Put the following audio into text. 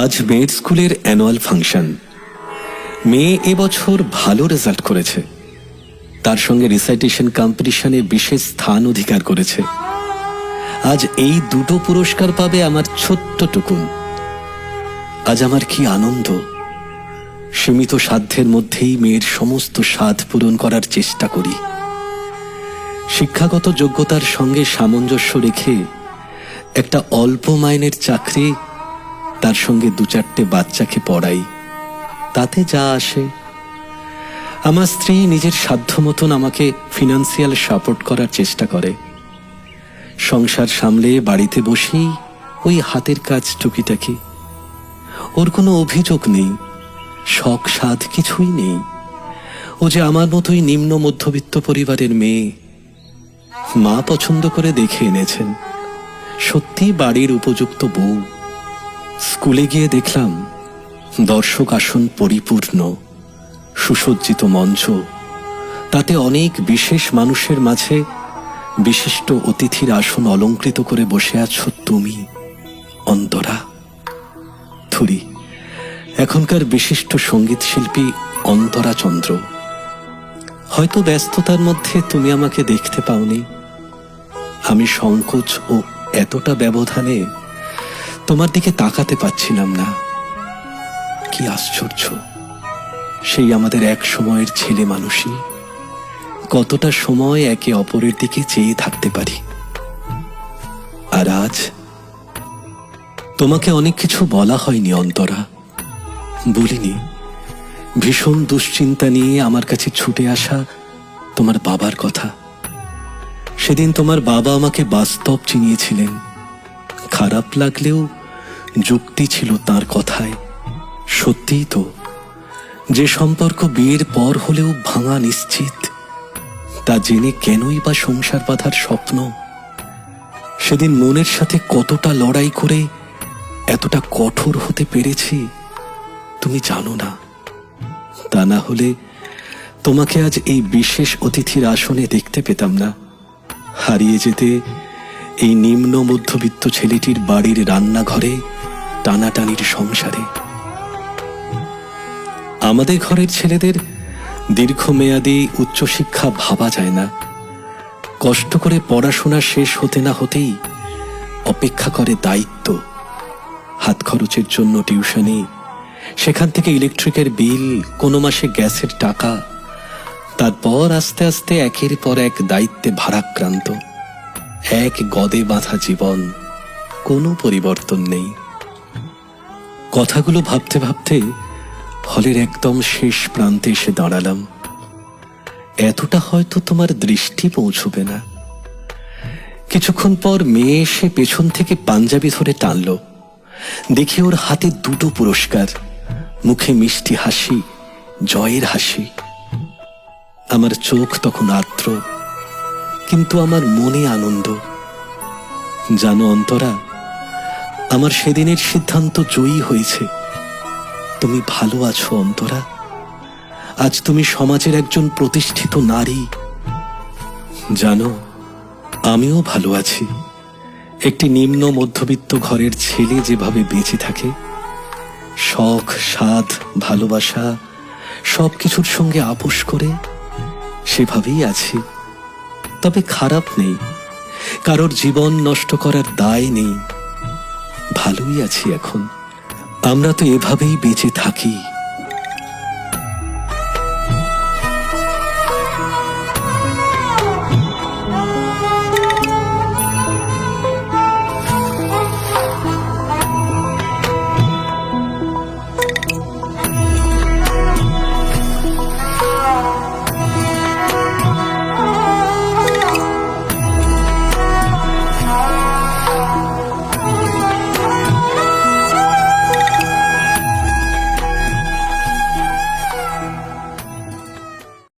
আজ মেয়ের স্কুলের অ্যানুয়াল ফাংশন মেয়ে এবছর ভালো রেজাল্ট করেছে। তার সঙ্গে রিসাইটেশন কম্পিটিশনে বিশেষ স্থান অধিকার করেছে। আজ এই দুটো পুরস্কার পাবে আমার ছোট্ট টুকুন। আজ আমার কি আনন্দ। সীমিত সাধ্যের মধ্যেই মেয়ের সমস্ত স্বাদ পূরণ করার চেষ্টা করি। শিক্ষাগত যোগ্যতার সঙ্গে সামঞ্জস্য রেখে একটা অল্প মাইনের চাকরি তার সঙ্গে দু চারটে বাচ্চাকে পড়াই। তাতে যা আসে। আমার স্ত্রী নিজের সাধ্য মতন আমাকে ফিনান্সিয়াল সাপোর্ট করার চেষ্টা করে। সংসার সামলে বাড়িতে বসেই ওই হাতের কাজ টুকিটাকি। ওর কোনো অভিযোগ নেই, শখ সাধ কিছুই নেই। ও যে আমার মতোই নিম্ন মধ্যবিত্ত পরিবারের মেয়ে, মা পছন্দ করে দেখে এনেছেন। সত্যি বাড়ির উপযুক্ত বউ। স্কুলে গিয়ে দেখলাম দর্শক আসন পরিপূর্ণ, সুসজ্জিত মঞ্চ। তাতে অনেক বিশেষ মানুষের মাঝে বিশিষ্ট অতিথির আসন অলঙ্কৃত করে বসে আছো তুমি, অন্তরা। থুরি, এখনকার বিশিষ্ট সংগীত শিল্পী অন্তরা চন্দ্র। হয়তো ব্যস্ততার মধ্যে তুমি আমাকে দেখতে পাওনি। আমি সংকোচ ও এতটা ব্যবধানে তোমার দিকে তাকাতে পাচ্ছিলাম না। কি আশ্চর্য। সেই আমাদের এক সময়ের ছেলে মানুষই। কতটা সময় একে অপরের দিকে চেয়ে থাকতে পারি। আর আজ তোমাকে অনেক কিছু বলা হয়নি অন্তরা। বলিনি, ভীষণ দুশ্চিন্তা নিয়ে আমার কাছে ছুটে আসা তোমার বাবার কথা। সেদিন তোমার বাবা আমাকে বাস্তব চিনিয়েছিলেন। খারাপ লাগলেও যুক্তি ছিল তার কথায়। সত্যিই তো, যে সম্পর্ক বিয়ের পর হলেও ভাঙা নিশ্চিত, তা জেনে কেনই বা সংসার বাঁধার স্বপ্ন? সেদিন মনের সাথে কতটা লড়াই করে এতটা কঠোর হতে পেরেছি, তুমি জানো না। তা না হলে তোমাকে আজ এই বিশেষ অতিথির আসনে দেখতে পেতাম না। হারিয়ে যেতে এই নিম্ন মধ্যবিত্ত ছেলেটির বাড়ির রান্নাঘরে টানাটানির সংসারে। আমাদের ঘরের ছেলেদের দীর্ঘমেয়াদী উচ্চশিক্ষা ভাবা যায় না। কষ্ট করে পড়াশোনা শেষ হতে না হতেই অপেক্ষা করে দায়িত্ব। হাত খরচের জন্য টিউশনি, সেখান থেকে ইলেকট্রিকের বিল, কোনো মাসে গ্যাসের টাকা, তারপর আস্তে আস্তে একের পর এক দায়িত্বে ভারাক্রান্ত। এক গদে বাঁধা জীবন, কোনো পরিবর্তন নেই। কথাগুলো ভাবতে ভাবতে হলের একদম শেষ প্রান্তে এসে দাঁড়ালাম। এতটা হয়তো তোমার দৃষ্টি পৌঁছবে না। কিছুক্ষণ পর মেয়ে এসে পেছন থেকে পাঞ্জাবি ধরে টানল। দেখি ওর হাতে দুটো পুরস্কার, মুখে মিষ্টি হাসি, জয়ের হাসি। আমার চোখ তখন আর্দ্র। কিন্তু আমার মনে আনন্দ। জানো অন্তরা, আমার সেদিনের সিদ্ধান্ত জয়ী হয়েছে। তুমি ভালো আছো অন্তরা। আজ তুমি সমাজের একজন প্রতিষ্ঠিত নারী। জানো, আমিও ভালো আছি। একটি নিম্ন মধ্যবিত্ত ঘরের ছেলে যেভাবে বেঁচে থাকে, শখ, স্বাদ, ভালোবাসা সব কিছুর সঙ্গে আপোষ করে সেভাবেই আছি। তবে খারাপ নেই। কারোর জীবন নষ্ট করার দায় নেই। ভালোই আছি এখন। আমরা তো এভাবেই বেঁচে থাকি।